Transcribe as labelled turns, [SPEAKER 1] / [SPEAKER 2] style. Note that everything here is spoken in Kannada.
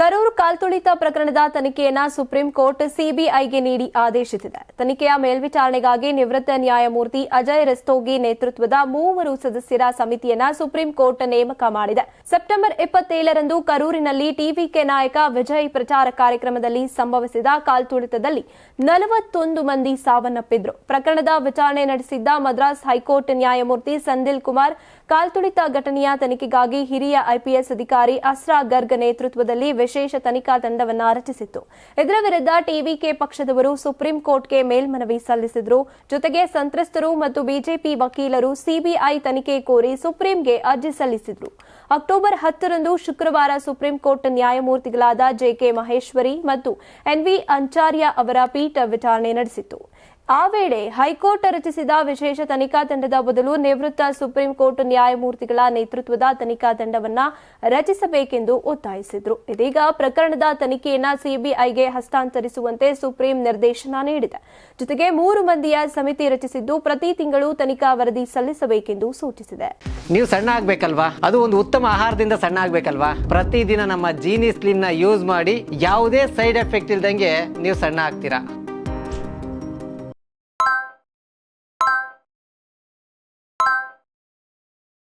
[SPEAKER 1] ಕರೂರು ಕಾಲ್ತುಳಿತ ಪ್ರಕರಣದ ತನಿಖೆಯನ್ನ ಸುಪ್ರೀಂ ಕೋರ್ಟ್ ಸಿಬಿಐಗೆ ನೀಡಿ ಆದೇಶಿಸಿದೆ. ತನಿಖೆಯ ಮೇಲ್ವಿಚಾರಣೆಗಾಗಿ ನಿವೃತ್ತ ನ್ಯಾಯಮೂರ್ತಿ ಅಜಯ್ ರಸ್ತೋಗಿ ನೇತೃತ್ವದ ಮೂವರು ಸದಸ್ಯರ ಸಮಿತಿಯನ್ನ ಸುಪ್ರೀಂ ಕೋರ್ಟ್ ನೇಮಕ ಮಾಡಿದೆ. ಸೆಪ್ಟೆಂಬರ್ ಇಪ್ಪತ್ತೇಳರಂದು ಕರೂರಿನಲ್ಲಿ ಟಿವಿಕೆ ನಾಯಕ ವಿಜಯ್ ಪ್ರಚಾರ ಕಾರ್ಯಕ್ರಮದಲ್ಲಿ ಸಂಭವಿಸಿದ ಕಾಲ್ತುಳಿತದಲ್ಲಿ ನಲವತ್ತೊಂದು ಮಂದಿ ಸಾವನ್ನಪ್ಪಿದ್ರು. ಪ್ರಕರಣದ ವಿಚಾರಣೆ ನಡೆಸಿದ್ದ ಮದ್ರಾಸ್ ಹೈಕೋರ್ಟ್ ನ್ಯಾಯಮೂರ್ತಿ ಸಂದಿಲ್ ಕುಮಾರ್, ಕಾಲ್ತುಳಿತ ಘಟನೆಯ ತನಿಖೆಗಾಗಿ ಹಿರಿಯ ಐಪಿಎಸ್ ಅಧಿಕಾರಿ ಅಸ್ರಾ ಗರ್ಗ್ ನೇತೃತ್ವದಲ್ಲಿ ವಿಶೇಷ ತನಿಖಾ ತಂಡವನ್ನ ರಚಿಸಿತ್ತು ಇದರ ವಿರುದ್ಧ ಟಿವಿಕೆ ಪಕ್ಷದವರು ಸುಪ್ರೀಂ ಕೋರ್ಟ್ಗೆ ಮೇಲ್ಮನವಿ ಸಲ್ಲಿಸಿದ್ರು. ಜೊತೆಗೆ ಸಂತ್ರಸ್ತರು ಮತ್ತು ಬಿಜೆಪಿ ವಕೀಲರು ಸಿಬಿಐ ತನಿಖೆ ಕೋರಿ ಸುಪ್ರೀಂಗೆ ಅರ್ಜಿ ಸಲ್ಲಿಸಿದ್ರು. ಅಕ್ಟೋಬರ್ ಹತ್ತರಂದು ಶುಕ್ರವಾರ ಸುಪ್ರೀಂ ಕೋರ್ಟ್ ನ್ಯಾಯಮೂರ್ತಿಗಳಾದ ಜೆಕೆ ಮಹೇಶ್ವರಿ ಮತ್ತು ಎನ್ವಿ ಅಂಚಾರ್ಯ ಅವರ ಪೀಠ ವಿಚಾರಣೆ ನಡೆಸಿತ್ತು. ಆ ವೇಳೆ ಹೈಕೋರ್ಟ್ ರಚಿಸಿದ ವಿಶೇಷ ತನಿಖಾ ತಂಡದ ಬದಲು ನಿವೃತ್ತ ಸುಪ್ರೀಂ ಕೋರ್ಟ್ ನ್ಯಾಯಮೂರ್ತಿಗಳ ನೇತೃತ್ವದ ತನಿಖಾ ತಂಡವನ್ನ ರಚಿಸಬೇಕೆಂದು ಒತ್ತಾಯಿಸಿದ್ರು. ಇದೀಗ ಪ್ರಕರಣದ ತನಿಖೆಯನ್ನ ಸಿಬಿಐಗೆ ಹಸ್ತಾಂತರಿಸುವಂತೆ ಸುಪ್ರೀಂ ನಿರ್ದೇಶನ ನೀಡಿದೆ. ಜೊತೆಗೆ ಮೂರು ಮಂದಿಯ ಸಮಿತಿ ರಚಿಸಿದ್ದು ಪ್ರತಿ ತಿಂಗಳು ತನಿಖಾ ವರದಿ ಸಲ್ಲಿಸಬೇಕೆಂದು ಸೂಚಿಸಿದೆ.
[SPEAKER 2] ನೀವು ಸಣ್ಣ ಆಗ್ಬೇಕಲ್ವಾ? ಅದು ಒಂದು ಉತ್ತಮ ಆಹಾರದಿಂದ ಸಣ್ಣ ಆಗ್ಬೇಕಲ್ವಾ? ಪ್ರತಿದಿನ ನಮ್ಮ ಜೀನಿ ಸ್ಲಿಮ್ನ ಯೂಸ್ ಮಾಡಿ ಯಾವುದೇ ಸೈಡ್ ಎಫೆಕ್ಟ್ ಇಲ್ದಂಗೆ ನೀವು ಸಣ್ಣ ಆಗ್ತೀರಾ?